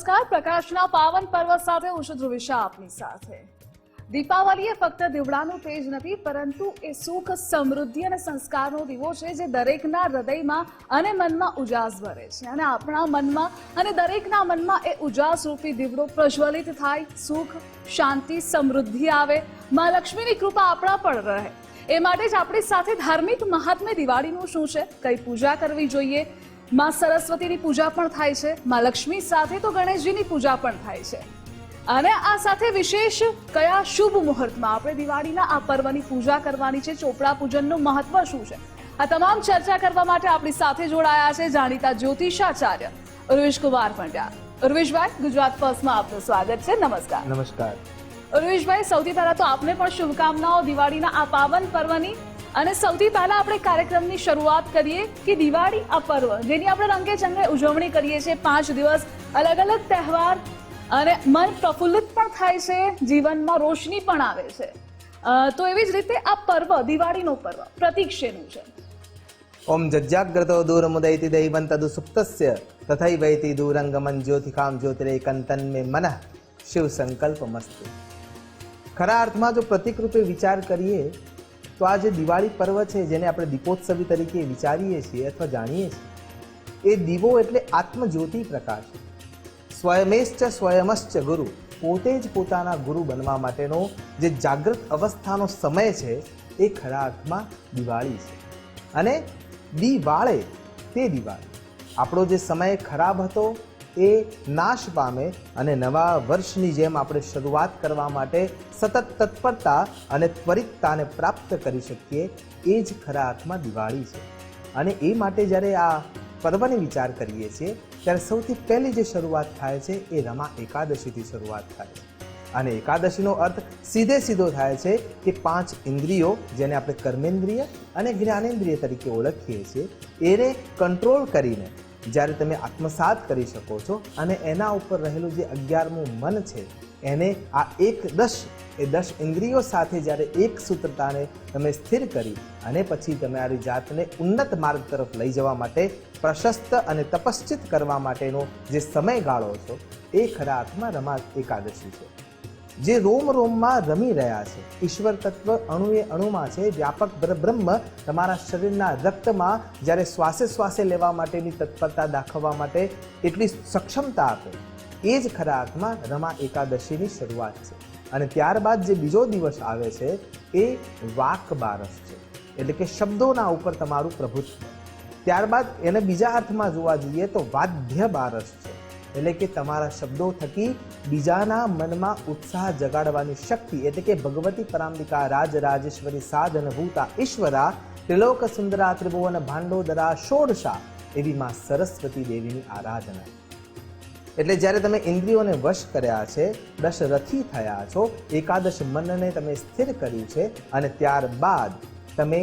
નમસ્કાર. પ્રકાશના પાવન પર્વ સાથે હું છું ધ્રુવિશા, આપની સાથે. દીપાવલી એ ફક્ત દીવડાનું તેજ નથી, પરંતુ એ સુખ, સમૃદ્ધિ અને સંસ્કારનો દીવો છે જે દરેકના હૃદયમાં અને મનમાં ઉજાસ ભરે છે. અને આપણા મનમાં અને દરેકના મનમાં એ ઉજાસ રૂપી દીવડો પ્રજ્વલિત થાય, સુખ, શાંતિ, સમૃદ્ધિ આવે. માં લક્ષ્મીની કૃપા આપણા પર રહે. એ માટે જ આપણી સાથે ધાર્મિક મહાત્મ્ય દિવાળીનું શું છે? કઈ પૂજા કરવી જોઈએ? માં સરસ્વતીની પૂજા પણ થાય છે માં લક્ષ્મી સાથે તો ગણેશજીની પૂજા પણ થાય છે. અને આ સાથે વિશેષ કયા શુભ મુહૂર્તમાં આપણે દિવાળીના આ પર્વની પૂજા કરવાની છે ચોપડા પૂજનનું મહત્વ શું છે? આ તમામ ચર્ચા કરવા માટે આપણી સાથે જોડાયા છે જાણીતા જ્યોતિષાચાર્ય ઉર્વિશ કુમાર પંડ્યા. ઉર્વિશભાઈ ગુજરાત ફર્સ્ટમાં આપનું સ્વાગત છે નમસ્કાર. નમસ્કાર. ઉર્વિશભાઈ સૌથી પહેલા તો આપને પણ શુભકામનાઓ દિવાળીના આ પાવન પર્વની. અને સૌથી પહેલા આપણે કાર્યક્રમની શરૂઆત કરીએ કે દિવાળી આ પર્વ, જેની આપણે રંગે ચંગે ઉજવણી કરીએ છીએ પાંચ દિવસ અલગ અલગ તહેવાર અને મન પ્રફુલ્લિત પણ થાય છે, જીવનમાં રોશની પણ આવે છે. તો એવી જ રીતે આ પર્વ, દિવાળીનો પર્વ પ્રતિક્ષેનું છે? ઓમ જજ્જાગ્રતો દૂરમુદૈતિ દૈવંતદુ સુપ્તસ્ય તથૈવૈતિ દૂરંગમન જ્યોતિકામ જ્યોતિરેકંતન મે મનઃ શિવ સંકલ્પ મસ્તુ ખરા અર્થમાં જો પ્રતિક રૂપે વિચાર કરીએ તો આ જે દિવાળી પર્વ છે, જેને આપણે દીપોત્સવી તરીકે વિચારીએ છીએ અથવા જાણીએ છીએ, એ દીવો એટલે આત્મજ્યોતિ પ્રકાશ સ્વયમેશ્ચ સ્વયમશ્ચ ગુરુ પોતે જ પોતાના ગુરુ બનવા માટેનો જે જાગૃત અવસ્થાનો સમય છે, એ ખરા અર્થમાં દિવાળી છે. અને દિવાળે તે દિવાળી. આપણો જે સમય ખરાબ હતો એ નાશ પામે અને નવા વર્ષની જેમ આપણે શરૂઆત કરવા માટે સતત તત્પરતા અને ત્વરિતતાને પ્રાપ્ત કરી શકીએ એ જ ખરા અર્થમાં દિવાળી છે. અને એ માટે જ્યારે આ પર્વને વિચાર કરીએ છીએ, ત્યારે સૌથી પહેલી જે શરૂઆત થાય છે એ રમા એકાદશીથી શરૂઆત થાય છે. અને એકાદશીનો અર્થ સીધે સીધો થાય છે કે પાંચ ઇન્દ્રિયો જેને આપણે કર્મેન્દ્રિય અને જ્ઞાનેન્દ્રિય તરીકે ઓળખીએ છીએ, એને કંટ્રોલ કરીને જ્યારે તમે આત્મસાત કરી શકો છો અને એના ઉપર રહેલું જે અગિયારમું મન છે, એને આ એક દશ, એ દશ ઇન્દ્રિયો સાથે જ્યારે એક સૂત્રતાને તમે સ્થિર કરી અને પછી તમારી જાતને ઉન્નત માર્ગ તરફ લઈ જવા માટે પ્રશસ્ત અને તપશ્ચિત કરવા માટેનો જે સમયગાળો છો, એ ખરા અર્થમાં રમા એકાદશી છે. જે રોમ રોમમાં રમી રહ્યા છે. ઈશ્વર તત્વ અણુએ અણુમાં છે, વ્યાપક બ્રહ્મ તમારા શરીરના રક્તમાં જ્યારે શ્વાસે શ્વાસે લેવા માટેની તત્પરતા દાખવવા માટે એટલી સક્ષમતા આપે, એ જ ખરા અર્થમાં રમા એકાદશીની શરૂઆત છે. અને ત્યારબાદ જે બીજો દિવસ આવે છે, એ વાક બારસ છે. એટલે કે શબ્દોના ઉપર તમારું પ્રભુત્વ. ત્યારબાદ એને બીજા અર્થમાં જોવા જઈએ તો વાદ્ય બારસ છે. એટલે કે તમારા શબ્દો થકી બીજાના મનમાં ઉત્સાહ જગાડવાની શક્તિ એટલે કે ભગવતી પરામ્બિકા રાજ રાજેશ્વરી, સાધન ભૂતા, ઈશ્વરા, ત્રિલોક સુંદરા, ત્રિભુવન ભાંડોદરા, ષોડશા એવી માં સરસ્વતી દેવીની આરાધના. એટલે જ્યારે તમે ઇન્દ્રિયોને વશ કર્યા છે, દશરથી થયા છો, એકાદશ મનને તમે સ્થિર કર્યું છે અને ત્યારબાદ તમે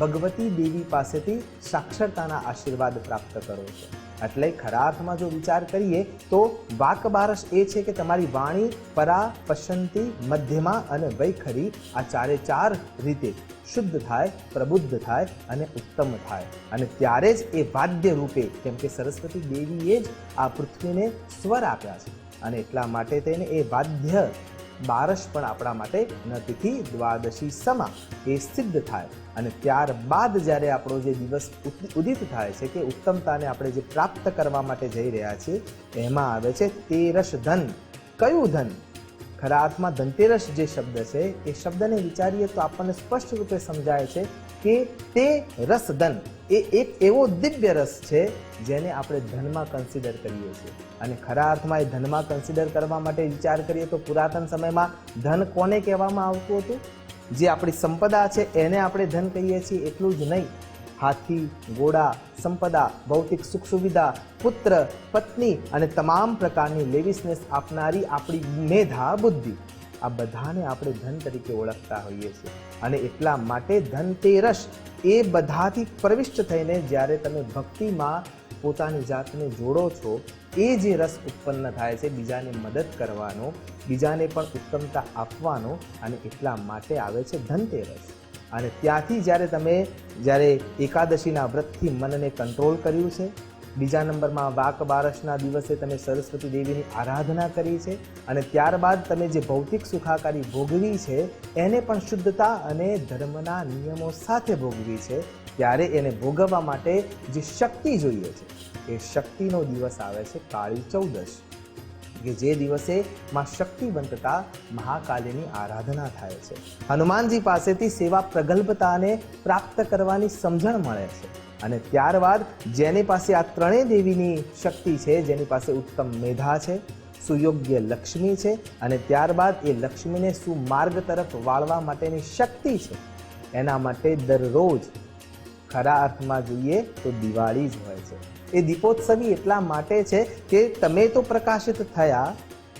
ભગવતી દેવી પાસેથી સાક્ષરતાના આશીર્વાદ પ્રાપ્ત કરો છો. એટલે ખરા અર્થમાં જો વિચાર કરીએ તો વાકબારસ એ છે કે તમારી વાણી પરા પસંતી મધ્યમાં અને વૈખરી આ ચારે ચાર રીતે શુદ્ધ થાય, પ્રબુદ્ધ થાય અને ઉત્તમ થાય. અને ત્યારે જ એ વાદ્ય રૂપે, કેમ કે સરસ્વતી દેવીએ જ આ પૃથ્વીને સ્વર આપ્યા છે. અને એટલા માટે તેને એ વાદ્ય બારસ પણ આપણા માટે નતિથી દ્વાદશી સમા એ સિદ્ધ થાય. અને ત્યારબાદ જ્યારે આપણો જે દિવસ ઉદ- ઉદિત થાય છે કે ઉત્તમતાને આપણે જે પ્રાપ્ત કરવા માટે જઈ રહ્યા છીએ, એમાં આવે છે તેરસ ધન. કયું ધન? ખરા અર્થમાં ધનતેરસ જે શબ્દ છે, એ શબ્દને વિચારીએ તો આપણને સ્પષ્ટ રૂપે સમજાય છે કે તે રસ ધન, એ એક એવો દિવ્ય રસ છે જેને આપણે ધનમાં કન્સિડર કરીએ છીએ. અને ખરા અર્થમાં એ ધનમાં કન્સિડર કરવા માટે વિચાર કરીએ તો પુરાતન સમયમાં ધન કોને કહેવામાં આવતું હતું? જે આપણી સંપદા છે, એને આપણે ધન કહીએ છીએ, એટલું જ નહીં. હાથી, ઘોડા, સંપદા, ભૌતિક સુખ સુવિધા, પુત્ર, પત્ની અને તમામ પ્રકારની લેવિસનેસ આપનારી આપણી મેધા બુદ્ધિ. આ બધાને આપણે ધન તરીકે ઓળખતા હોઈએ છીએ અને એટલા માટે ધનતેરસ એ બધાથી પ્રવિષ્ટ થઈને જ્યારે તમે ભક્તિમાં પોતાની જાતને જોડો છો, એ જે રસ ઉત્પન્ન થાય છે, બીજાને મદદ કરવાનો, બીજાને પણ ઉત્તમતા આપવાનો અને એટલા માટે આવે છે ધનતેરસ અને ત્યાંથી જ્યારે તમે જ્યારે એકાદશીના વ્રતથી મનને કંટ્રોલ કર્યું છે, બીજા નંબરમાં વાક બારસના દિવસે તમે સરસ્વતી દેવીની આરાધના કરી છે અને ત્યારબાદ તમે જે ભૌતિક સુખાકારી ભોગવી છે, એને પણ શુદ્ધતા અને ધર્મના નિયમો સાથે ભોગવી છે, ત્યારે એને ભોગવવા માટે જે શક્તિ જોઈએ છે, એ શક્તિનો દિવસ આવે છે કાળી ચૌદશ. કે જે દિવસે માં શક્તિવંતતા મહાકાલીની આરાધના થાય છે. હનુમાનજી પાસેથી સેવા પ્રગલ્ભતાને પ્રાપ્ત કરવાની સમજણ મળે છે અને ત્યારબાદ જેની પાસે આ ત્રણેય દેવીની શક્તિ છે, જેની પાસે ઉત્તમ મેધા છે, સુયોગ્ય લક્ષ્મી છે અને ત્યારબાદ એ લક્ષ્મીને સુમાર્ગ તરફ વાળવા માટેની શક્તિ છે. એના માટે દરરોજ ખરા અર્થમાં જોઈએ તો દિવાળી જ હોય છે. એ દીપોત્સવી એટલા માટે છે કે તમે તો પ્રકાશિત થયા,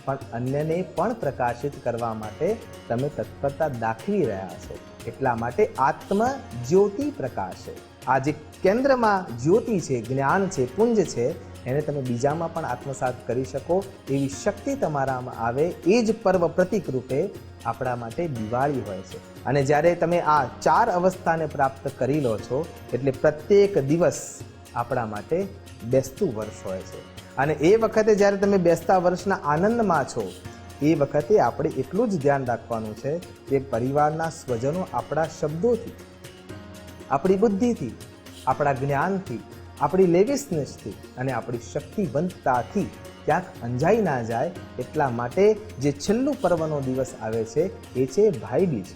પણ અન્યને પણ પ્રકાશિત કરવા માટે તમે તત્પરતા દાખવી રહ્યા છો. એટલા માટે આત્મ જ્યોતિ પ્રકાશે. આ જે કેન્દ્રમાં જ્યોતિ છે, જ્ઞાન છે, પુંજ છે, એને તમે બીજામાં પણ આત્મસાત કરી શકો. એવી શક્તિ તમારામાં આવે એ જ પર્વ પ્રતિક રૂપે આપણા માટે દિવાળી હોય છે. અને જ્યારે તમે આ ચાર અવસ્થાને પ્રાપ્ત કરી લો છો, એટલે પ્રત્યેક દિવસ આપણા માટે બેસતું વર્ષ હોય છે. અને એ વખતે જ્યારે તમે બેસતા વર્ષના આનંદમાં છો, એ વખતે આપણે એટલું જ ધ્યાન રાખવાનું છે કે પરિવારના સ્વજનો આપણા શબ્દોથી, આપણી બુદ્ધિથી, આપણા જ્ઞાનથી, આપણી લેવિસનેસથી અને આપણી શક્તિવંતતાથી ક્યાંક અંજાઈ ના જાય એટલા માટે જે છેલ્લું પર્વનો દિવસ આવે છે, એ છે ભાઈબીજ.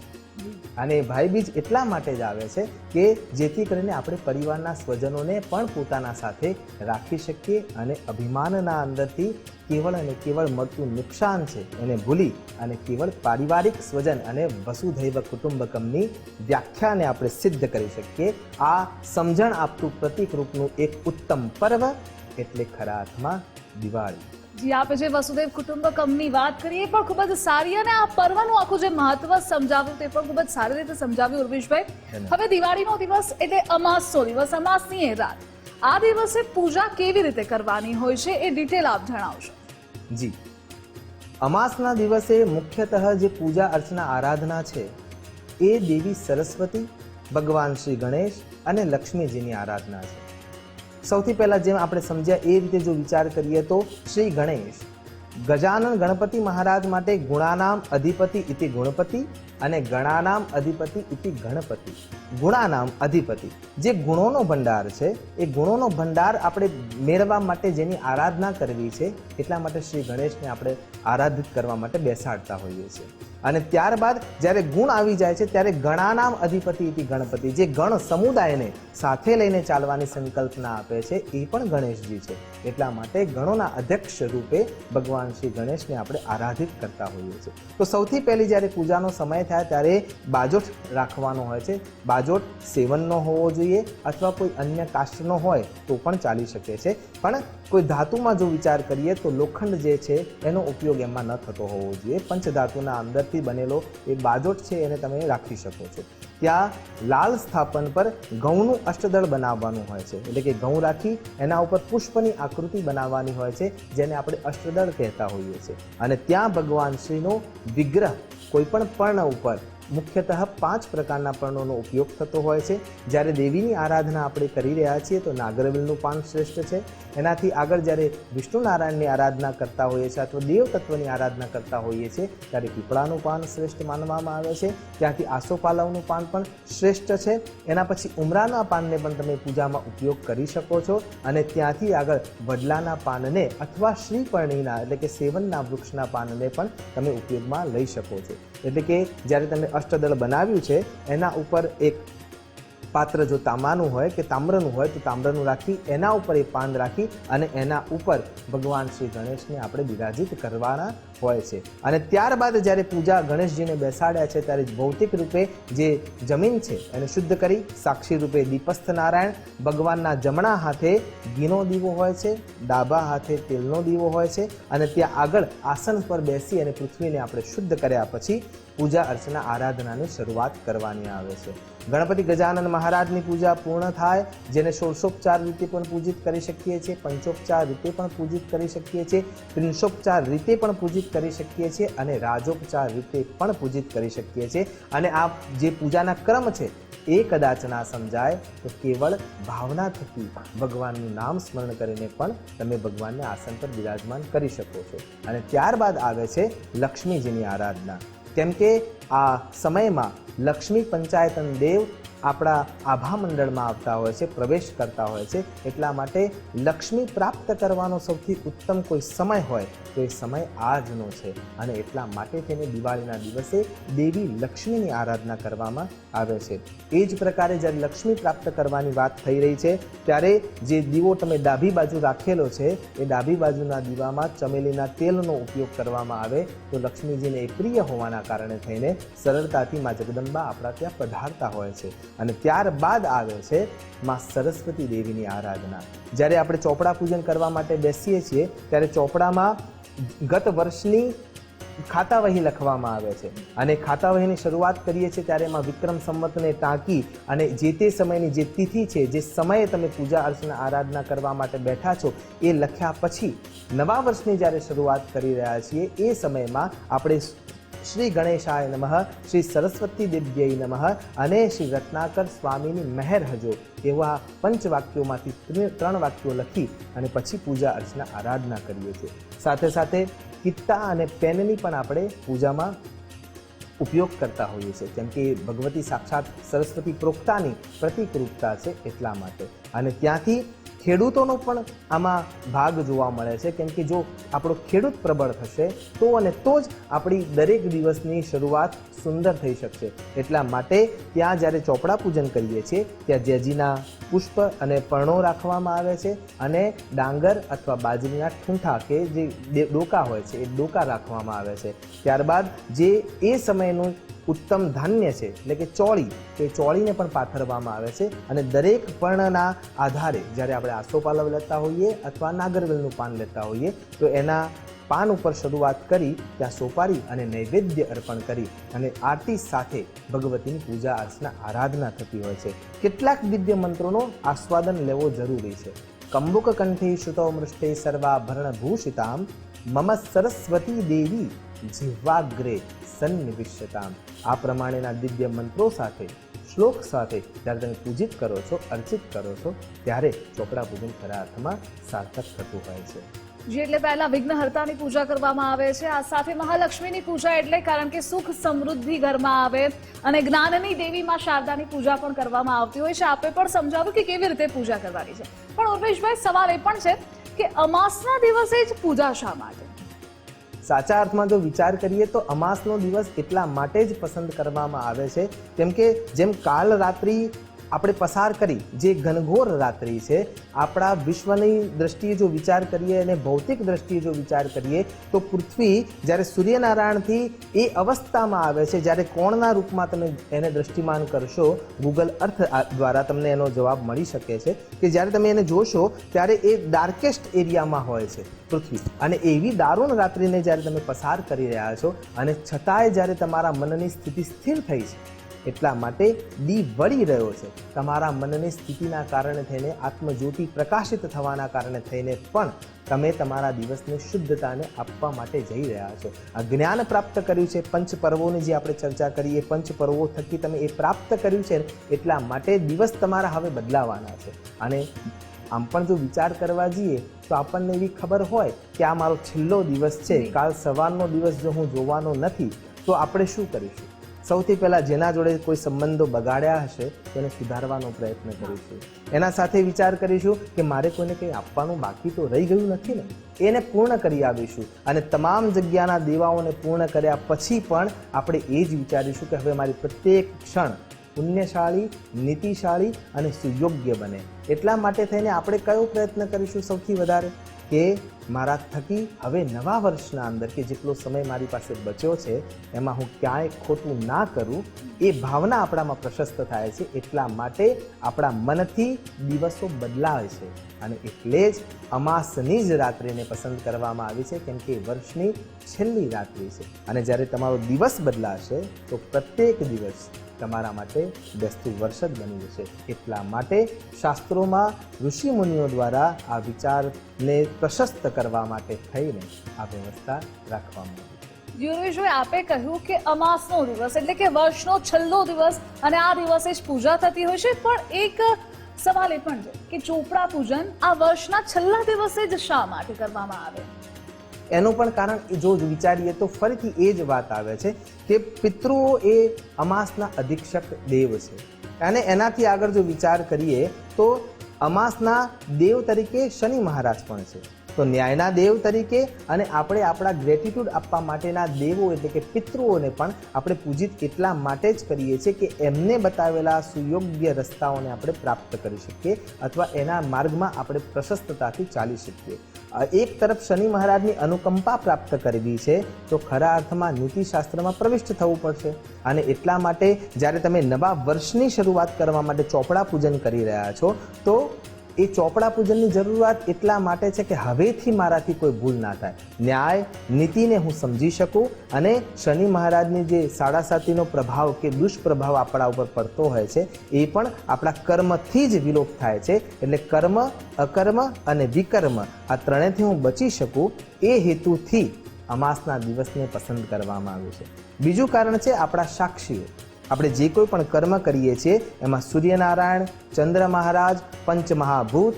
અને ભાઈબીજ એટલા માટે જ આવે છે કે જેથી કરીને આપણે પરિવારના સ્વજનોને પણ પોતાના સાથે રાખી શકીએ અને અભિમાનના અંદરથી કેવળ અને કેવળ મળતું નુકસાન છે એને ભૂલી અને કેવળ પારિવારિક સ્વજન અને વસુધૈવ કુટુંબકમની વ્યાખ્યાને આપણે સિદ્ધ કરી શકીએ. આ સમજણ આપતું પ્રતિકરૂપનું એક ઉત્તમ પર્વ એટલે ખરા અર્થમાં દિવાળી. જી આપે જે વસુદેવ કુટુંબકમની વાત કરીએ પણ ખૂબ જ સારી અને આ પર્વનું આખું જે મહત્વ સમજાવ્યું તે પણ ખૂબ જ સારી રીતે સમજાવ્યું ઉર્વિશભાઈ. હવે દિવાળીનો દિવસ એટલે અમાસનો દિવસ અમાસની એ રાત. આ દિવસે પૂજા કેવી રીતે કરવાની હોય છે એ ડિટેલ આપ જણાવશો. જી. અમાસના દિવસે મુખ્યતઃ જે પૂજા અર્ચના આરાધના છે એ દેવી સરસ્વતી ભગવાન શ્રી ગણેશ અને લક્ષ્મીજીની આરાધના છે. સૌથી પહેલાં જેમ આપણે સમજ્યા એ રીતે જો વિચાર કરીએ તો શ્રી ગણેશ ગજાનન ગણપતિ મહારાજ માટે ગુણાનામ અધિપતિ ઇતિ ગુણપતિ અને ગણાનામ અધિપતિ ઇતિ ગણપતિ. ગુણાનામ અધિપતિ. જે ગુણોનો ભંડાર છે, એ ગુણોનો ભંડાર આપણે મેળવવા માટે જેની આરાધના કરવી છે, એટલા માટે શ્રી ગણેશને આપણે આરાધિત કરવા માટે બેસાડતા હોઈએ છીએ. અને ત્યારબાદ જ્યારે ગુણ આવી જાય છે, ત્યારે ગણાનામ અધિપતિ ઇતિ ગણપતિ. જે ગણ સમુદાયને સાથે લઈને ચાલવાની સંકલ્પના આપે છે, એ પણ ગણેશજી છે. એટલા માટે ગણોના અધ્યક્ષ રૂપે ભગવાન શ્રી ગણેશને આપણે આરાધિત કરતા હોઈએ છીએ. તો સૌથી પહેલી જ્યારે પૂજાનો સમય થાય ત્યારે બાજોટ રાખવાનો હોય છે. બાજોટ સેવનનો હોવો જોઈએ અથવા કોઈ અન્ય કાસ્ટનો હોય તો પણ ચાલી શકે છે. પણ કોઈ ધાતુમાં જો વિચાર કરીએ તો લોખંડ જે છે એનો ઉપયોગ એમાં ન થતો હોવો જોઈએ. પંચધાતુના અંદરથી બનેલો એ બાજોટ છે એને તમે રાખી શકો છો. ત્યાં લાલ સ્થાપન પર ઘઉંનું અષ્ટદળ બનાવવાનું હોય છે. એટલે કે ઘઉં રાખી એના ઉપર પુષ્પની આકૃતિ બનાવવાની હોય છે, જેને આપણે અષ્ટદળ કહેતા હોઈએ છીએ. અને ત્યાં ભગવાન શ્રીનો વિગ્રહ કોઈ પણ પર્ણ ઉપર મુખ્યતઃ પાંચ પ્રકારના પર્ણોનો ઉપયોગ થતો હોય છે. જ્યારે દેવીની આરાધના આપણે કરી રહ્યા છીએ તો નાગરવેલનું પાન શ્રેષ્ઠ છે. એનાથી આગળ જ્યારે વિષ્ણુ નારાયણની આરાધના કરતા હોઈએ છીએ અથવા દેવ તત્વની આરાધના કરતા હોઈએ છીએ, ત્યારે પીપળાનું પાન શ્રેષ્ઠ માનવામાં આવે છે. ત્યાંથી આસોપાલવનું પાન પણ શ્રેષ્ઠ છે. એના પછી ઉમરાના પાનને પણ તમે પૂજામાં ઉપયોગ કરી શકો છો. અને ત્યાંથી આગળ વડલાના પાનને અથવા શ્રીપર્ણીના એટલે કે સેવનના વૃક્ષના પાનને પણ તમે ઉપયોગમાં લઈ શકો છો. એટલે કે જ્યારે તમે અષ્ટદળ બનાવ્યું છે એના ઉપર એક પાત્ર જો તાંબાનું હોય કે તામ્રનું હોય તો તામ્રનું રાખી, એના ઉપર એ પાન રાખી અને એના ઉપર ભગવાન શ્રી ગણેશને આપણે બિરાજિત કરવાના હોય છે. અને ત્યારબાદ જ્યારે પૂજા ગણેશજીને બેસાડ્યા છે, ત્યારે ભૌતિક રૂપે જે જમીન છે, એને શુદ્ધ કરી સાક્ષી રૂપે દીપસ્થ નારાયણ ભગવાનના જમણા હાથે ઘીનો દીવો હોય છે, ડાબા હાથે તેલનો દીવો હોય છે અને ત્યાં આગળ આસન પર બેસી અને પૃથ્વીને આપણે શુદ્ધ કર્યા પછી પૂજા અર્ચના આરાધનાની શરૂઆત કરવાની આવે છે. ગણપતિ ગજાનંદ મહારાજની પૂજા પૂર્ણ થાય, જેને ષોડશોપચાર રીતે પણ પૂજિત કરી શકીએ છીએ, પંચોપચાર રીતે પણ પૂજિત કરી શકીએ છીએ, ત્રિંશોપચાર રીતે પણ પૂજિત કરી શકીએ છીએ અને રાજોપચાર રીતે પણ પૂજિત કરી શકીએ છીએ. અને આ જે પૂજાના ક્રમ છે, એ કદાચ ના સમજાય, તો કેવળ ભાવના થકી ભગવાનનું નામ સ્મરણ કરીને પણ તમે ભગવાનને આસન પર બિરાજમાન કરી શકો છો. અને ત્યારબાદ આવે છે લક્ષ્મીજીની આરાધના. કેમ કે આ સમયમાં લક્ષ્મી પંચાયતન દેવ આપણા આભા મંડળમાં આવતા હોય છે, પ્રવેશ કરતા હોય છે, એટલા માટે લક્ષ્મી પ્રાપ્ત કરવાનો સૌથી ઉત્તમ કોઈ સમય હોય તો એ સમય આજનો છે. અને એટલા માટે તેને દિવાળીના દિવસે દેવી લક્ષ્મીની આરાધના કરવામાં આવે છે. એ જ પ્રકારે જ્યારે લક્ષ્મી પ્રાપ્ત કરવાની વાત થઈ રહી છે, ત્યારે જે દીવો તમે ડાબી બાજુ રાખેલો છે, એ ડાબી બાજુના દીવામાં ચમેલીના તેલનો ઉપયોગ કરવામાં આવે તો લક્ષ્મીજીને એ પ્રિય હોવાના કારણે થઈને સરળતાથી મા જગદંબા આપણા ત્યાં પધારતા હોય છે. અને ત્યારબાદ આવે છે માં સરસ્વતી દેવીની આરાધના. જ્યારે આપણે ચોપડા પૂજન કરવા માટે બેસીએ છીએ, ત્યારે ચોપડામાં ગત વર્ષની ખાતાવહી લખવામાં આવે છે. અને ખાતાવહીની શરૂઆત કરીએ છીએ ત્યારે એમાં વિક્રમ સંવતને ટાંકી અને જે તે સમયની જે તિથિ છે, જે સમયે તમે પૂજા અર્ચના આરાધના કરવા માટે બેઠા છો, એ લખ્યા પછી નવા વર્ષની જ્યારે શરૂઆત કરી રહ્યા છીએ, એ સમયમાં આપણે શ્રી ગણેશાય નમઃ, શ્રી સરસ્વતી દેવ્યય નમઃ અને શ્રી રત્નાકર સ્વામીની મહેર હજો, એવા પંચ વાક્યોમાંથી ત્રણ વાક્યો લખી અને પછી પૂજા અર્ચના આરાધના કરીએ છીએ. સાથે સાથે કિત્તા અને પેનની પણ આપણે પૂજામાં ઉપયોગ કરતા હોઈએ છીએ, કેમ કે ભગવતી સાક્ષાત સરસ્વતી પ્રોક્તાની પ્રતિકરૂપતા છે એટલા માટે. અને ત્યાંથી ખેડૂતોનો પણ આમાં ભાગ જોવા મળે છે. કેમ કે જો આપણો ખેડૂત પ્રબળ થશે, તો અને તો જ આપણી દરેક દિવસની શરૂઆત સુંદર થઈ શકશે. એટલા માટે ત્યાં જ્યારે ચોપડા પૂજન કરીએ છીએ, ત્યાં જેજીના પુષ્પ અને પર્ણો રાખવામાં આવે છે અને ડાંગર અથવા બાજરીના ઠૂંઠા કે જે ડોકા હોય છે, એ ડોકા રાખવામાં આવે છે. ત્યારબાદ જે એ સમયનું ઉત્તમ ધાન્ય છે, એટલે કે ચોળી, તો એ ચોળીને પણ પાથરવામાં આવે છે અને દરેક પર્ણના આધારે જ્યારે આપણે આસોપાલવ લેતા હોઈએ અથવા નાગરવેલનું પાન લેતા હોઈએ, તો એના પાન ઉપર શરૂઆત કરી, ત્યાં સોપારી અને નૈવેદ્ય અર્પણ કરી અને આરતી સાથે ભગવતીની પૂજા અર્ચના આરાધના થતી હોય છે. કેટલાક દિવ્ય મંત્રોનો આસ્વાદન લેવો જરૂરી છે. કંબુક કંઠી શ્રુતો મૃષ્ટે સર્વાભરણ ભૂષિતામ મમ સરસ્વતી દેવી જીવાગ્રે સન્નિવિશ્યતામ આ પ્રમાણેના દિવ્ય મંત્રો સાથે, શ્લોક સાથે જ્યારે તમે પૂજિત કરો છો, અર્ચિત કરો છો, ત્યારે ચોપડા પૂજન ખરા અર્થમાં સાર્થક થતું હોય છે. જે, એટલે પહેલા વિઘ્નહર્તાની પૂજા કરવામાં આવે છે, આ સાથે મહાલક્ષ્મીની પૂજા એટલે કારણ કે સુખ સમૃદ્ધિ ઘરમાં આવે અને જ્ઞાનની દેવી માં શારદાની પૂજા પણ કરવામાં આવતી હોય છે. આપે પણ સમજાવ્યું કે કેવી રીતે પૂજા કરવાની છે. પણ ઉર્મેશભાઈ સવાલ એ પણ છે કે અમાસના દિવસે જ પૂજા શા માટે? સાચા અર્થમાં જો વિચાર કરીએ તો અમાસનો દિવસ એટલા માટે જ પસંદ કરવામાં આવે છે. કેમ કે જેમ કાલ રાત્રિ આપણે પસાર કરી જે ઘનઘોર રાત્રિ છે, આપણા વિશ્વની દ્રષ્ટિએ જો વિચાર કરીએ અને ભૌતિક દ્રષ્ટિએ જો વિચાર કરીએ, તો પૃથ્વી જ્યારે સૂર્યનારાયણથી એ અવસ્થામાં આવે છે, જ્યારે કોણના રૂપમાં તમે એને દ્રષ્ટિમાન કરશો, ગૂગલ અર્થ દ્વારા તમને એનો જવાબ મળી શકે છે કે જ્યારે તમે એને જોશો, ત્યારે એ ડાર્કેસ્ટ એરિયામાં હોય છે પૃથ્વી. અને એવી દારૂણ રાત્રિને જ્યારે તમે પસાર કરી રહ્યા છો, અને છતાંય જ્યારે તમારા મનની સ્થિતિ સ્થિર થઈ છે એટલા માટે દી વળી રહ્યો છે. તમારા મનની સ્થિતિના કારણે થઈને આત્મજ્યોતિ પ્રકાશિત થવાના કારણે થઈને પણ તમે તમારા દિવસને શુદ્ધતાને આપવા માટે જઈ રહ્યા છો. આ જ્ઞાન પ્રાપ્ત કર્યું છે. પંચ પર્વોની જે આપણે ચર્ચા કરી એ પંચ પર્વો થકી તમે એ પ્રાપ્ત કર્યું છે એટલા માટે દિવસ તમારા હવે બદલાવાના છે. અને આમ પણ જો વિચાર કરવા જઈએ તો આપણને એવી ખબર હોય કે આ મારો છેલ્લો દિવસ છે. કાલ સવારનો દિવસ જો હું જોવાનો નથી તો આપણે શું કરીશું? સૌથી પહેલાં જેના જોડે કોઈ સંબંધો બગાડ્યા હશે તેને સુધારવાનો પ્રયત્ન કરીશું. એના સાથે વિચાર કરીશું કે મારે કોઈને કંઈ આપવાનું બાકી તો રહી ગયું નથી ને? એને પૂર્ણ કરી આવીશું અને તમામ જગ્યાના દેવાઓને પૂર્ણ કર્યા પછી પણ આપણે એ જ વિચારીશું કે હવે મારી પ્રત્યેક ક્ષણ પુણ્યશાળી, નીતિશાળી અને સુયોગ્ય બને. એટલા માટે થઈને આપણે કયો પ્રયત્ન કરીશું સૌથી વધારે? કે મારા થકી હવે નવા વર્ષના અંદર કે જેટલો સમય મારી પાસે બચ્યો છે, એમાં હું ક્યાંય ખોટું ના કરું, એ ભાવના આપણામાં પ્રશસ્ત થાય છે, એટલા માટે આપણા મનથી દિવસો બદલાય છે. અને એટલે જ અમાસની જ રાત્રિને પસંદ કરવામાં આવી છે, કેમ કે વર્ષની છેલ્લી રાત્રિ છે. અને જ્યારે તમારો દિવસ બદલાશે, તો પ્રત્યેક દિવસ તમારા માટે બેસતું વર્ષ બની જશે. એટલા માટે શાસ્ત્રોમાં ઋષિમુનિઓ દ્વારા આ વિચારને પ્રશસ્ત કરવા માટે થઈને આ વ્યવસ્થા રાખવામાં આવી છે. યુરવેશભાઈ આપે કહ્યું કે અમાસનો દિવસ એટલે કે વર્ષનો છેલ્લો દિવસ અને આ દિવસે જ પૂજા થતી હોય છે. પણ એક સવાલ એ પણ છે કે ચોપડા પૂજન આ વર્ષના છેલ્લા દિવસે જ શા માટે કરવામાં આવે? એનું પણ કારણ જો વિચારીએ તો ફરીથી એ જ વાત આવે છે કે પિતૃઓ એ અમાસના અધિક્ષક દેવ છે. અને એનાથી આગળ જો વિચાર કરીએ તો અમાસના દેવ તરીકે શનિ મહારાજ પણ છે. તો ન્યાયના દેવ તરીકે અને આપણે આપણા ગ્રેટિટ્યૂડ આપવા માટેના દેવો એટલે કે પિતૃઓને પણ આપણે પૂજિત એટલા માટે જ કરીએ છીએ કે એમને બતાવેલા સુયોગ્ય રસ્તાઓને આપણે પ્રાપ્ત કરી શકીએ અથવા એના માર્ગમાં આપણે પ્રશસ્તતાથી ચાલી શકીએ. એક તરફ શનિ મહારાજની અનુકંપા પ્રાપ્ત કરવી છે, તો ખરા અર્થમાં નીતિશાસ્ત્રમાં પ્રવિષ્ટ થવું પડશે. અને એટલા માટે જ્યારે તમે નવા વર્ષની શરૂઆત કરવા માટે ચોપડા પૂજન કરી રહ્યા છો, તો એ ચોપડા પૂજનની જરૂરિયાત એટલા માટે છે કે હવેથી મારાથી કોઈ ભૂલ ના થાય. ન્યાય નીતિને હું સમજી શકું અને શનિ મહારાજની જે સાડાસાતીનો પ્રભાવ કે દુષ્પ્રભાવ આપણા ઉપર પડતો હોય છે, એ પણ આપણા કર્મથી જ વિલોપ થાય છે. એટલે કર્મ, અકર્મ અને વિકર્મ આ ત્રણેયથી હું બચી શકું એ હેતુથી અમાસના દિવસને પસંદ કરવામાં આવ્યું છે. બીજું કારણ છે આપણા સાક્ષીઓ. આપણે જે કોઈ પણ કર્મ કરીએ છીએ, એમાં સૂર્યનારાયણ, ચંદ્ર મહારાજ, પંચમહાભૂત,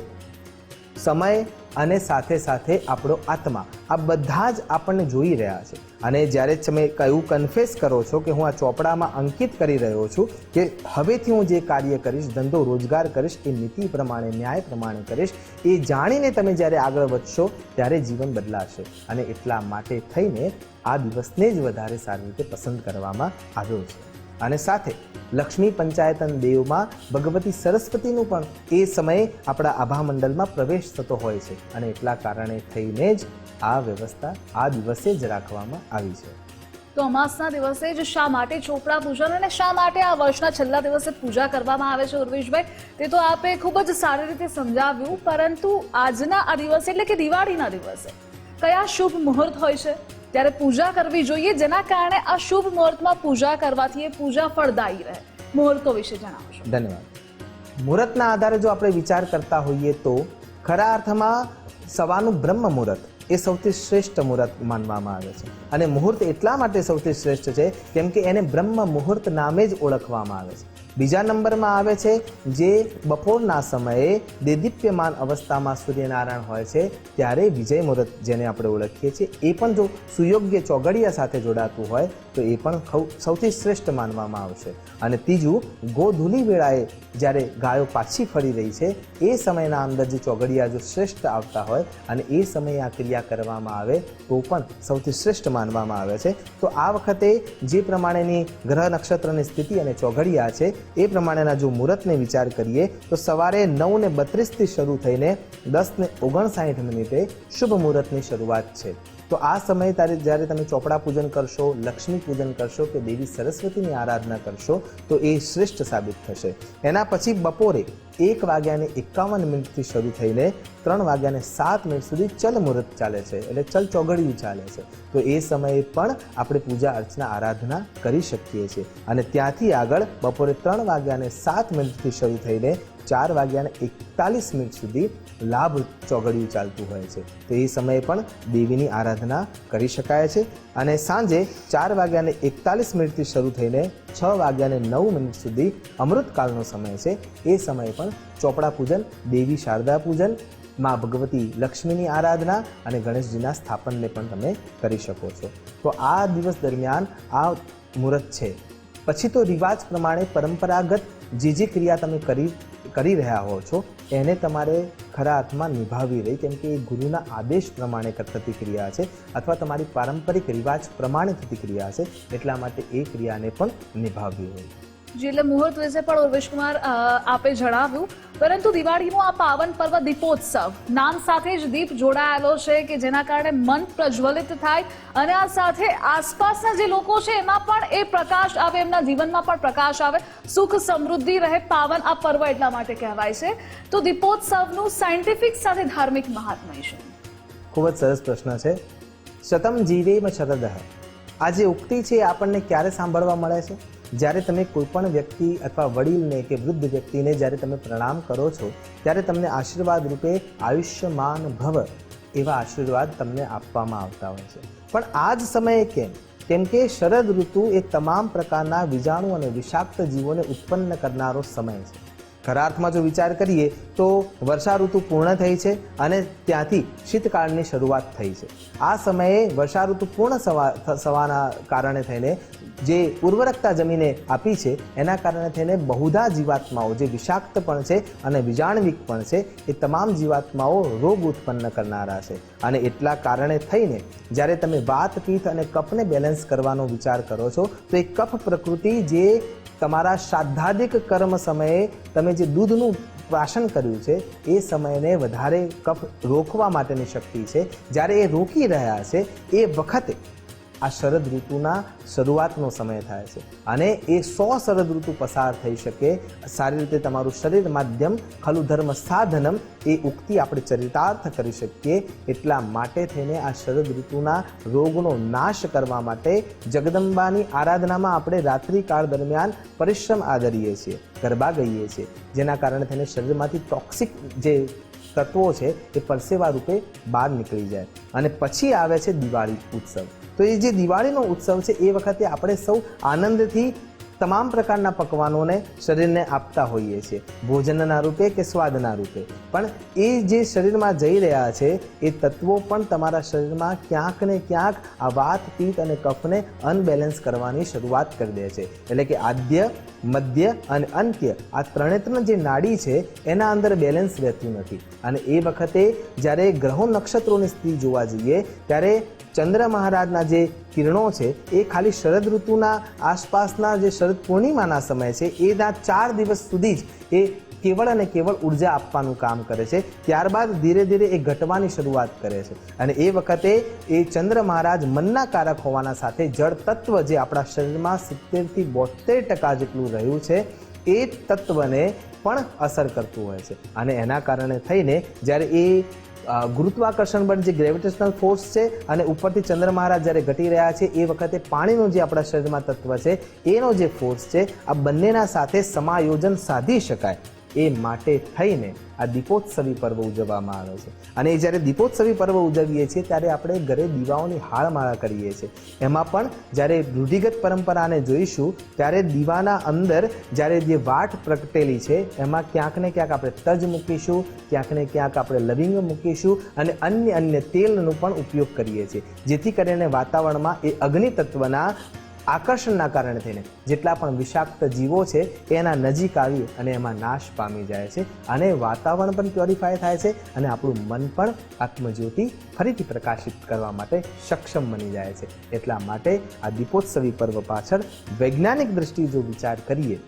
સમય અને સાથે સાથે આપણો આત્મા. આ બધા જ આપણને જોઈ રહ્યા છે. અને જ્યારે તમે કયું કન્ફેસ કરો છો કે હું આ ચોપડામાં અંકિત કરી રહ્યો છું કે હવેથી હું જે કાર્ય કરીશ, ધંધો રોજગાર કરીશ, એ નીતિ પ્રમાણે, ન્યાય પ્રમાણે કરીશ, એ જાણીને તમે જ્યારે આગળ વધશો, ત્યારે જીવન બદલાશે. અને એટલા માટે થઈને આ દિવસને જ વધારે સારી રીતે પસંદ કરવામાં આવ્યો છે. અને સાથે લક્ષ્મી પંચાયતન દેવમાં ભગવતી સરસ્વતીનું પણ એ સમયે આપણા આભામંડળમાં પ્રવેશ થતો હોય છે અને એટલા કારણે થઈને જ આ વ્યવસ્થા આ દિવસે જ રાખવામાં આવી છે. તો અમાસના દિવસે જ શા માટે ચોપડા પૂજન અને શા માટે આ વર્ષના છેલ્લા દિવસે પૂજા કરવામાં આવે છે ઉર્વેશભાઈ? તે તો આપે ખૂબ જ સારી રીતે સમજાવ્યું, પરંતુ આજના આ દિવસે એટલે કે દિવાળીના દિવસે કયા શુભ મુહૂર્ત હોય છે? ત્યારે પૂજા કરવી જોઈએ, જેના કારણે આ શુભ મુહૂર્તમાં પૂજા કરવાથી એ પૂજા ફળદાયી રહે. મુહૂર્તો વિશે જણાવશો. ધન્યવાદ. મુહૂર્તના આધારે જો આપણે વિચાર કરતા હોઈએ તો ખરા અર્થમાં સવારનું બ્રહ્મ મુહૂર્ત એ સૌથી શ્રેષ્ઠ મુહૂર્ત માનવામાં આવે છે. અને મુહૂર્ત એટલા માટે સૌથી શ્રેષ્ઠ છે, કેમ કે એને બ્રહ્મ મુહૂર્ત નામે જ ઓળખવામાં આવે છે. બીજા નંબરમાં આવે છે જે બપોરના સમયે દેદીપ્યમાન અવસ્થામાં સૂર્યનારાયણ હોય છે, ત્યારે વિજય મુહૂર્ત જેને આપણે ઓળખીએ છીએ. એ પણ જો સુયોગ્ય ચોગડિયા સાથે જોડાતું હોય તો એ પણ સૌથી શ્રેષ્ઠ માનવામાં આવશે. અને ત્રીજું, ગોધૂલી વેળાએ જ્યારે ગાયો પાછી ફરી રહી છે, એ સમયના અંદર જે ચોગડિયા જો શ્રેષ્ઠ આવતા હોય અને એ સમયે આ ક્રિયા કરવામાં આવે, તો પણ સૌથી શ્રેષ્ઠ માનવામાં આવે છે. તો આ વખતે જે પ્રમાણેની ગ્રહ નક્ષત્રની સ્થિતિ અને ચોઘડિયા છે, એ પ્રમાણેના જો મુહૂર્તને વિચાર કરીએ, તો સવારે નવ ને બત્રીસથી શરૂ થઈને દસ ને ઓગણસાઠ મિનિટે શુભ મુહૂર્તની શરૂઆત છે. તો આ સમયે તારે જ્યારે તમે ચોપડા પૂજન કરશો, લક્ષ્મી પૂજન કરશો કે દેવી સરસ્વતીની આરાધના કરશો, તો એ શ્રેષ્ઠ સાબિત થશે. એના પછી બપોરે એક વાગ્યાને એકાવન મિનિટથી શરૂ થઈને ત્રણ વાગ્યાને સાત મિનિટ સુધી ચલ મુહૂર્ત ચાલે છે, એટલે ચલ ચોગડિયું ચાલે છે. તો એ સમયે પણ આપણે પૂજા અર્ચના આરાધના કરી શકીએ છીએ. અને ત્યાંથી આગળ બપોરે ત્રણ વાગ્યાને સાત મિનિટથી શરૂ થઈને ચાર વાગ્યાને એકતાલીસ મિનિટ સુધી લાભ ચોગડિયું ચાલતું હોય છે. તો એ સમયે પણ દેવીની આરાધના કરી શકાય છે અને સાંજે ચાર વાગ્યાને એકતાલીસ મિનિટથી શરૂ થઈને છ વાગ્યાને નવ મિનિટ સુધી અમૃતકાળનો સમય છે. એ સમયે પણ ચોપડા પૂજન, દેવી શારદા પૂજન, માં ભગવતી લક્ષ્મીની આરાધના અને ગણેશજીના સ્થાપનને પણ તમે કરી શકો છો. તો આ દિવસ દરમિયાન આ મુહૂર્ત છે. પછી તો રિવાજ પ્રમાણે પરંપરાગત જે જે ક્રિયા તમે કરી કરી રહ્યા હો છો, એને તમારે ખરા અર્થમાં નિભાવી રહી, કેમ કે એ ગુરુના આદેશ પ્રમાણે થતી ક્રિયા છે, અથવા તમારી પારંપરિક રિવાજ પ્રમાણે થતી ક્રિયા છે, એટલા માટે એ ક્રિયાને પણ નિભાવવી હોય. જી એટલે મુહૂર્ત વિશે પણ ઉર્વેશકુમાર આપે જણાવ્યું. પરંતુ દિવાળીનું આ પાવન પર્વ દીપોત્સવ. નામ સાથે જ દીપ જોડાયેલો છે કે જેના કારણે મન પ્રજ્વલિત થાય અને આ સાથે આસપાસના જે લોકો છે એમાં પણ એ પ્રકાશ આવે, એમના જીવનમાં પણ પ્રકાશ આવે. સુખ સમૃદ્ધિ રહે પાવન આ પર્વ એટલા માટે કહેવાય છે. તો દીપોત્સવનું સાયન્ટિફિક સાથે ધાર્મિક મહાત્મય છે ખૂબ જ સરસ પ્રશ્ન છે. શતમ જીવેમ શરદ. આ જે ઉક્તિ છે એ આપણને ક્યારે સાંભળવા મળે છે? જ્યારે તમે કોઈપણ વ્યક્તિ અથવા વડીલને કે વૃદ્ધ વ્યક્તિને જ્યારે તમે પ્રણામ કરો છો, ત્યારે તમને આશીર્વાદ રૂપે આયુષ્યમાન ભવ એવા આશીર્વાદ તમને આપવામાં આવતા હોય છે. પણ આ જ સમયે કેમ? કેમ કે શરદ ઋતુ એ તમામ પ્રકારના બીજાણુ અને વિષાક્ત જીવોને ઉત્પન્ન કરનારો સમય છે. ખરા અર્થમાં જો વિચાર કરીએ તો વર્ષા ઋતુ પૂર્ણ થઈ છે અને ત્યાંથી શીતકાળની શરૂઆત થઈ છે. આ સમયે વર્ષા ઋતુ પૂર્ણ થવાના કારણે થઈને જે ઉર્વરકતા જમીને આપી છે, એના કારણે થઈને બહુધા જીવાત્માઓ જે વિષાક્ત પણ છે અને વિજાણવિક પણ છે, એ તમામ જીવાત્માઓ રોગ ઉત્પન્ન કરનારા છે. અને એટલા કારણે થઈને જ્યારે તમે વાત પિત્ત અને કફને બેલેન્સ કરવાનો વિચાર કરો છો, તો એ કફ પ્રકૃતિ જે તમારા શ્રાદ્ધાધિક કર્મ સમયે તમે જે દૂધનું પ્રાશન કર્યું છે, એ સમયને વધારે કફ રોકવા માટેની શક્તિ છે. જ્યારે એ રોકી રહ્યા છે, એ વખતે આ શરદ ઋતુના શરૂઆતનો સમય થાય છે. અને એ સો શરદ ઋતુ પસાર થઈ શકે. સારી રીતે તમારું શરીર માધ્યમ, ખલુ ધર્મ સાધનમ એ ઉક્તિ આપણે ચરિતાર્થ કરી શકીએ. એટલા માટે થઈને આ શરદ ઋતુના રોગનો નાશ કરવા માટે જગદંબાની આરાધનામાં આપણે રાત્રિકાળ દરમિયાન પરિશ્રમ આદરીએ છીએ, ગરબા ગઈએ છીએ. જેના કારણે થઈને શરીરમાંથી ટોક્સિક જે તત્વો છે એ પરસેવા રૂપે બહાર નીકળી જાય. અને પછી આવે છે દિવાળી ઉત્સવ. તો એ જે દિવાળીનો ઉત્સવ છે, એ વખતે આપણે સૌ આનંદથી તમામ પ્રકારના પકવાનોને શરીરને આપતા હોઈએ છીએ. ભોજનના રૂપે કે સ્વાદના રૂપે. પણ એ જે શરીરમાં જઈ રહ્યા છે, એ તત્વો પણ તમારા શરીરમાં ક્યાંક ને ક્યાંક આ વાત પિત્ત અને કફને અનબેલેન્સ કરવાની શરૂઆત કરી દે છે. એટલે કે આદ્ય, મધ્ય અને અંત્ય, આ ત્રણે ત્રણ જે નાડી છે, એના અંદર બેલેન્સ રહેતું નથી. અને એ વખતે જ્યારે ગ્રહો નક્ષત્રોની સ્થિતિ જોવા જઈએ, ત્યારે ચંદ્ર મહારાજના જે કિરણો છે, એ ખાલી શરદ ઋતુના આસપાસના જે શરદ પૂર્ણિમાના સમય છે એના ચાર દિવસ સુધી જ એ કેવળ અને કેવળ ઊર્જા આપવાનું કામ કરે છે. ત્યારબાદ ધીરે ધીરે એ ઘટવાની શરૂઆત કરે છે. અને એ વખતે એ ચંદ્ર મહારાજ મનના કારક હોવાના સાથે જળ તત્વ જે આપણા શરીરમાં સિત્તેરથી બોતેર ટકા જેટલું રહ્યું છે, એ તત્વને પણ અસર કરતું હોય છે. અને એના કારણે થઈને જ્યારે એ ગુરુત્વાકર્ષણ બળ જે ગ્રેવિટેશનલ ફોર્સ છે અને ઉપરથી ચંદ્ર મહારાજ જ્યારે ઘટી રહ્યા છે, એ વખતે પાણીનું જે આપણા શરીરમાં તત્વ છે, એનો જે ફોર્સ છે, આ બંનેના સાથે સમાયોજન સાધી શકાય. એ માટે થઈને આ દીપોત્સવી પર્વ ઉજવવામાં આવે છે. અને એ જ્યારે દીપોત્સવી પર્વ ઉજવીએ છીએ, ત્યારે આપણે ઘરે દીવાઓની હાળમાળા કરીએ છીએ. એમાં પણ જ્યારે રૂઢિગત પરંપરાને જોઈશું, ત્યારે દીવાના અંદર જ્યારે જે વાટ પ્રગટેલી છે, એમાં ક્યાંક ને ક્યાંક આપણે તજ મૂકીશું, ક્યાંક ને ક્યાંક આપણે લવિંગ મૂકીશું અને અન્ય અન્ય તેલનો પણ ઉપયોગ કરીએ છીએ. જેથી કરીને વાતાવરણમાં એ અગ્નિ તત્વના આકર્ષણના કારણે થઈને જેટલા પણ વિષાક્ત જીવો છે, એના નજીક આવી અને એમાં નાશ પામી જાય છે અને વાતાવરણ પણ પ્યોરિફાય થાય છે અને આપણું મન પણ આત્મજ્યોતિ ફરીથી પ્રકાશિત કરવા માટે સક્ષમ બની જાય છે. એટલા માટે આ દીપોત્સવી પર્વ પાછળ વૈજ્ઞાનિક દ્રષ્ટિએ જો વિચાર કરીએ,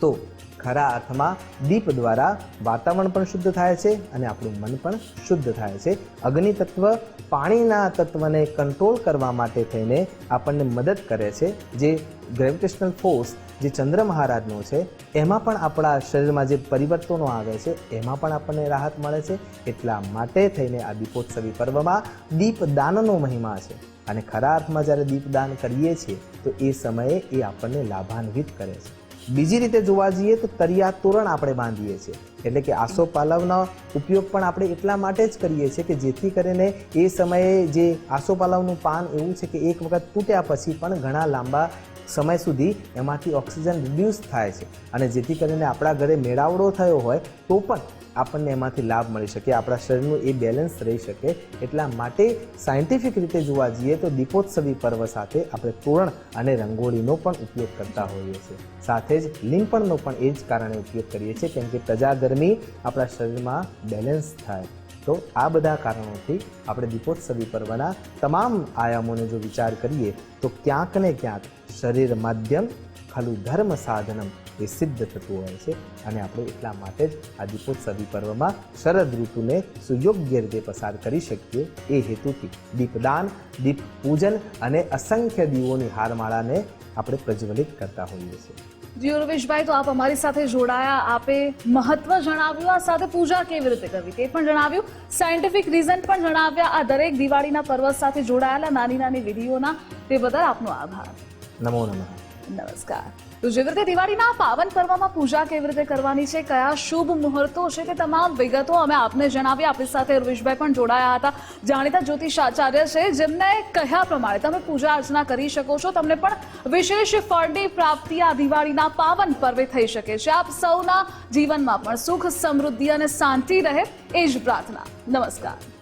તો ખરા અર્થમાં દીપ દ્વારા વાતાવરણ પણ શુદ્ધ થાય છે અને આપણું મન પણ શુદ્ધ થાય છે. અગ્નિ તત્વ પાણીના તત્વને કંટ્રોલ કરવા માટે થઈને આપણને મદદ કરે છે. જે ગ્રેવિટેશનલ ફોર્સ જે ચંદ્ર મહારાજનો છે, એમાં પણ આપણા શરીરમાં જે પરિવર્તનો આવે છે, એમાં પણ આપણને રાહત મળે છે. એટલા માટે થઈને આ દીપોત્સવી પર્વમાં દીપદાનનો મહિમા છે. અને ખરા અર્થમાં જ્યારે દીપદાન કરીએ છીએ, તો એ સમયે એ આપણને લાભાન્વિત કરે છે. બીજી રીતે જોવા જઈએ તો તરિયા તોરણ આપણે બાંધીએ છીએ. એટલે કે આસો પાલવનો ઉપયોગ પણ આપણે એટલા માટે જ કરીએ છીએ કે જેથી કરીને એ સમયે જે આસો પાલવનું પાન એવું છે કે એક વખત તૂટ્યા પછી પણ ઘણા લાંબા સમય સુધી એમાંથી ઓક્સિજન રિડ્યુસ થાય છે. અને જેથી કરીને આપણા ઘરે મેળાવડો થયો હોય, તો પણ આપણને એમાંથી લાભ મળી શકે. આપણા શરીરનું એ બેલેન્સ રહી શકે. એટલા માટે સાયન્ટિફિક રીતે જોવા જઈએ તો દીપોત્સવી પર્વ સાથે આપણે તોરણ અને રંગોળીનો પણ ઉપયોગ કરતા હોઈએ છીએ. સાથે જ લીંપણનો પણ એ જ કારણે ઉપયોગ કરીએ છીએ, કેમ કે પ્રજા ગરમી આપણા શરીરમાં બેલેન્સ થાય. તો આ બધા કારણોથી આપણે દીપોત્સવી પર્વના તમામ આયામોને જો વિચાર કરીએ, તો ક્યાંક ને ક્યાંક શરીર માધ્યમ ખાલી ધર્મ સાધનમ એ સિદ્ધ થતું હોય છે. અને આપણે એટલા માટે જ આ દીપોત્સવી પર્વમાં શરદ ઋતુને સુયોગ્ય રીતે પસાર કરી શકીએ એ હેતુથી દીપદાન દીપ પૂજન અને અસંખ્ય દીવોની હારમાળાને આપણે પ્રજ્વલિત કરતા હોઈએ છીએ. જી ઉર્વેશભાઈ, તો આપ અમારી સાથે જોડાયા. આપે મહત્વ જણાવ્યું, આ સાથે પૂજા કેવી રીતે કરવી તે પણ જણાવ્યું. સાયન્ટિફિક રીઝન પણ જણાવ્યા. આ દરેક દિવાળીના પર્વ સાથે જોડાયેલા નાની નાની વિધિઓના તે બદલ આપનો આભાર. નમો નમઃ. નમસ્કાર. તો જેવી રીતે દિવાળીના પાવન પર્વમાં પૂજા કેવી રીતે કરવાની છે, કયા શુભ મુહૂર્તો છે તે તમામ વિગતો અમે આપને જણાવી આપણી સાથે રવિશભાઈ પણ જોડાયા હતા. જાણીતા જ્યોતિષાચાર્ય છે, જેમને કહ્યા પ્રમાણે તમે પૂજા અર્ચના કરી શકો છો. તમને પણ વિશેષ ફળની પ્રાપ્તિ આ દિવાળીના પાવન પર્વે થઈ શકે છે. આપ સૌના જીવનમાં પણ સુખ, સમૃદ્ધિ અને શાંતિ રહે એ જ પ્રાર્થના. નમસ્કાર.